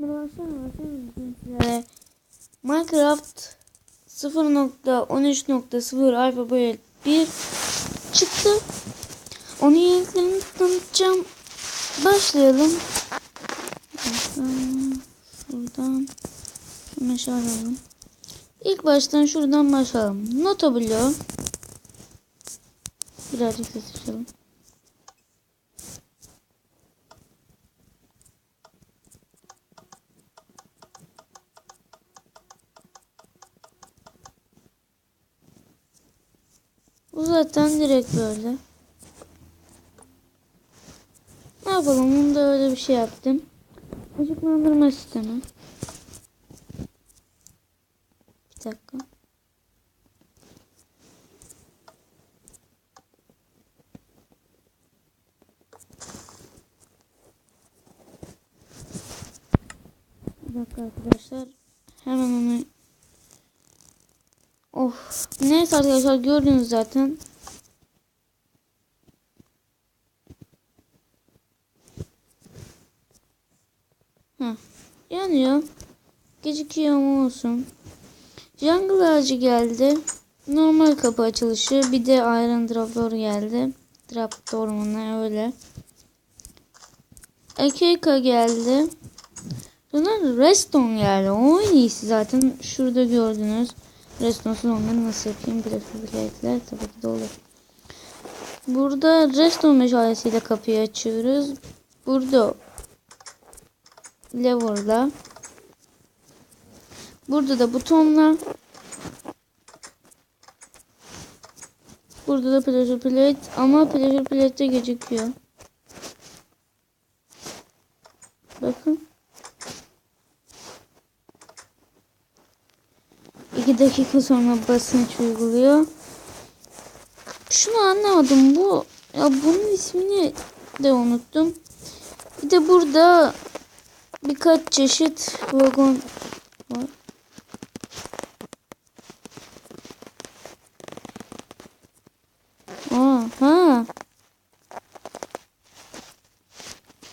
Sizlere Minecraft 0.13.0 alfa boyut 1 çıktı. Onun yeniliklerini tanıtacağım. Başlayalım. Şuradan alalım. İlk baştan şuradan başlayalım. Nota bloğu. Birazcık ses. Bu zaten direkt böyle. Ne yapalım? Bunu da öyle bir şey yaptım. Işıklandırma sistemi. Bir dakika. Bir dakika arkadaşlar. Hemen onu Of. Neyse arkadaşlar gördünüz zaten. Heh. Yanıyor. Gecikiyor ama olsun. Jungle ağacı geldi. Normal kapı açılışı. Bir de Iron Trapdoor geldi. Trapdoor mu ne öyle. Akeka geldi. Sonra Reston geldi. O en iyisi zaten. Şurada gördünüz. Reston'suz onları nasıl yapayım? Preferblade'ler tabii ki de olur. Burada Reston meşalesiyle kapıyı açıyoruz. Burada lever'la. Burada da butonla. Burada da pressure plate ama pressure plate de gözüküyor. Bakın. 2 dakika sonra basınç uyguluyor. Şunu anlamadım. Bu ya bunun ismini de unuttum. Bir de burada birkaç çeşit vagon var. Aa, ha.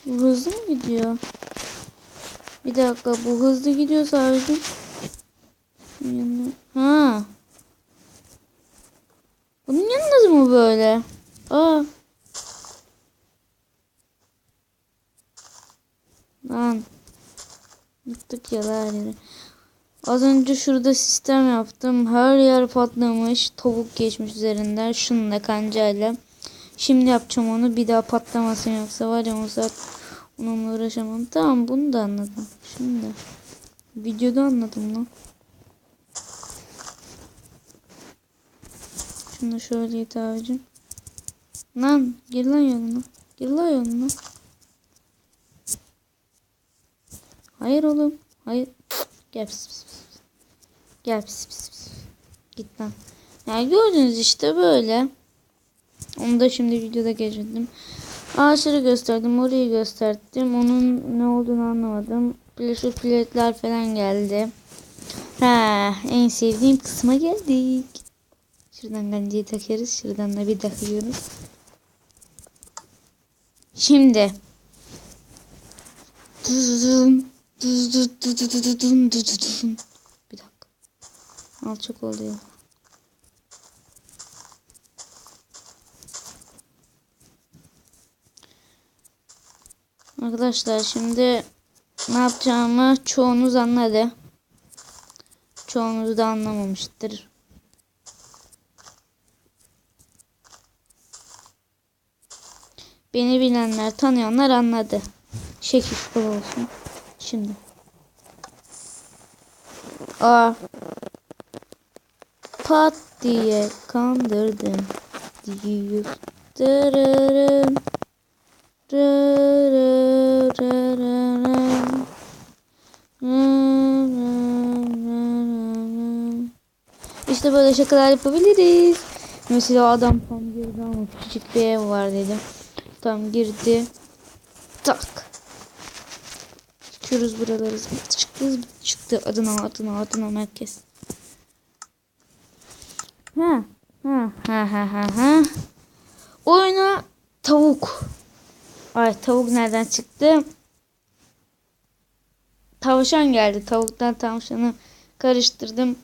Bu hızlı mı gidiyor? Bir dakika bu hızlı gidiyor sadece. Yanına. Ha. Bunun yanında mı böyle? Aa. Lan. Yıktık ya her yeri. Az önce şurada sistem yaptım. Her yer patlamış. Tavuk geçmiş üzerinden. Şununla kancayla. Şimdi yapacağım onu. Bir daha patlamasın yoksa var ya saat onunla uğraşamam. Tamam bunu da anladım. Şimdi. Videoda anladım lan. Şunu da şöyle it abicim. Lan gir lan yoluna. Gir lan yoluna. Hayır oğlum. Hayır. Gel pis pis pis. Gel pis pis pis. Git lan. Yani gördünüz işte böyle. Onu da şimdi videoda geçirdim. Ağaçları gösterdim. Orayı gösterdim. Onun ne olduğunu anlamadım. Pleasure plate'ler falan geldi. Ha, en sevdiğim kısma geldik. Şuradan gancayı takarız. Şuradan da bir takıyoruz. Şimdi. Bir dakika. Alçak oluyor. Arkadaşlar şimdi ne yapacağımı çoğunuz anladı. Çoğunuz da anlamamıştır. Beni bilenler, tanıyanlar anladı. Şekil bol olsun. Şimdi. Aa. Pat diye kandırdım. Diyor. Dırırım. İşte böyle şakalar yapabiliriz. Mesela adam tam girdi ama küçük bir ev var dedim. Tam girdi. Tak. Çıkıyoruz buraları. Çıktı çıktı. Adına adına adına merkez. Ha. Ha ha ha ha ha. Oyuna tavuk. Ay tavuk nereden çıktı? tavşan geldi. Tavuktan tavşanı karıştırdım.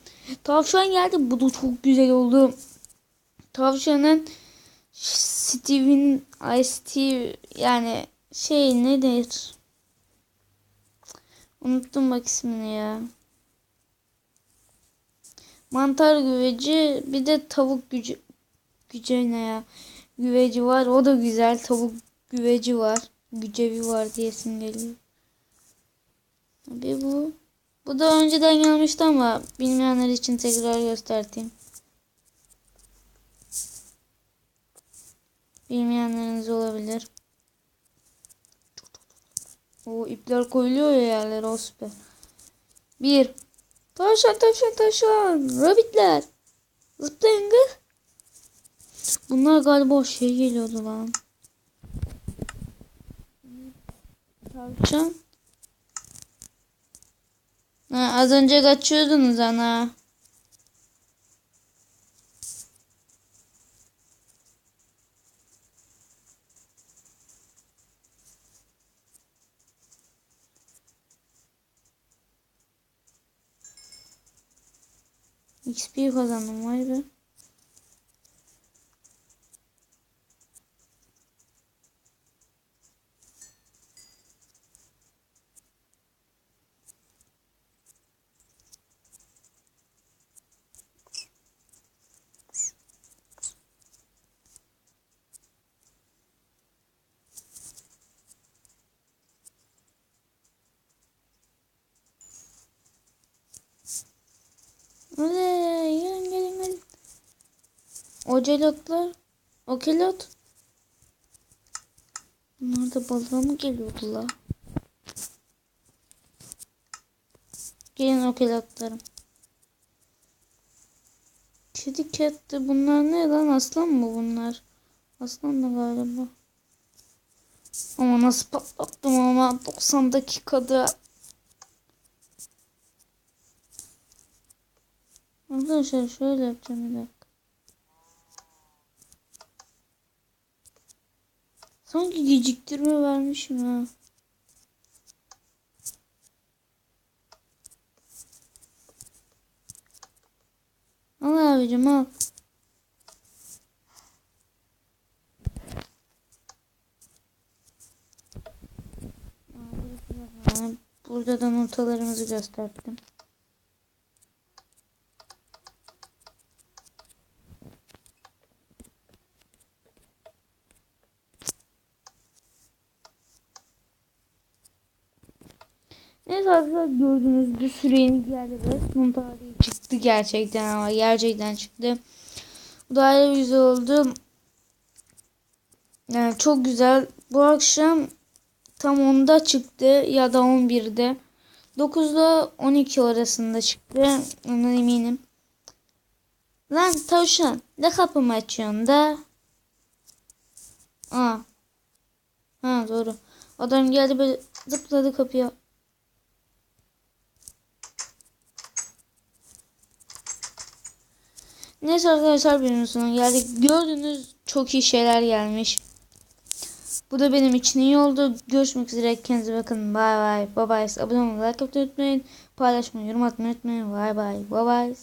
Tavşan geldi. Bu da çok güzel oldu. Tavşanın Steve'in Steve yani şey nedir? Unuttum bak ismini ya. Mantar güveci bir de tavuk gücü güce ne ya? Güveci var. O da güzel. Tavuk güveci var. Gücevi var diyesim geliyor. Bir bu. Bu da önceden gelmişti ama bilmeyenler için tekrar göstereyim. Bilmeyenleriniz olabilir. O ipler koyuluyor ya yerlere o süper. Bir. Tavşan tavşan tavşan. Rabbitler. Zıplayın kız. Bunlar galiba o şey geliyordu lan. Tavşan. Ha, az önce kaçıyordunuz ana. XP kazandım vay be. Gelin gelin gelin. Ocelotlar. Okelot. Bunlar da balığa mı geliyordu la? Gelin okelotlarım. Kedi ketti. Bunlar ne lan? Aslan mı bunlar? Aslan da galiba. Ama nasıl patlattım ama 90 dakikada. Arkadaşlar şöyle yapacağım bir dakika. Sanki geciktirme vermişim ha. Al abicim al. Burada da notalarımızı gösterdim. Arkadaşlar gördüğünüz bir sürenin geldi. Resmen tarihi çıktı gerçekten ama gerçekten çıktı. Bu da ayrı güzel oldu. Yani çok güzel. Bu akşam tam 10'da çıktı ya da 11'de. 9'da 12 arasında çıktı. Ondan eminim. Lan tavşan ne kapımı açıyorsun da? Aa. Ha doğru. Adam geldi böyle zıpladı kapıya. Neyse arkadaşlar sonuna geldik. Gördüğünüz çok iyi şeyler gelmiş. Bu da benim için iyi oldu. Görüşmek üzere. Kendinize bakın. Bay bay. Bye bye. Abone olmayı, like atmayı unutmayın. Paylaşmayı, yorum atmayı unutmayın. Bay bay. Bye bye.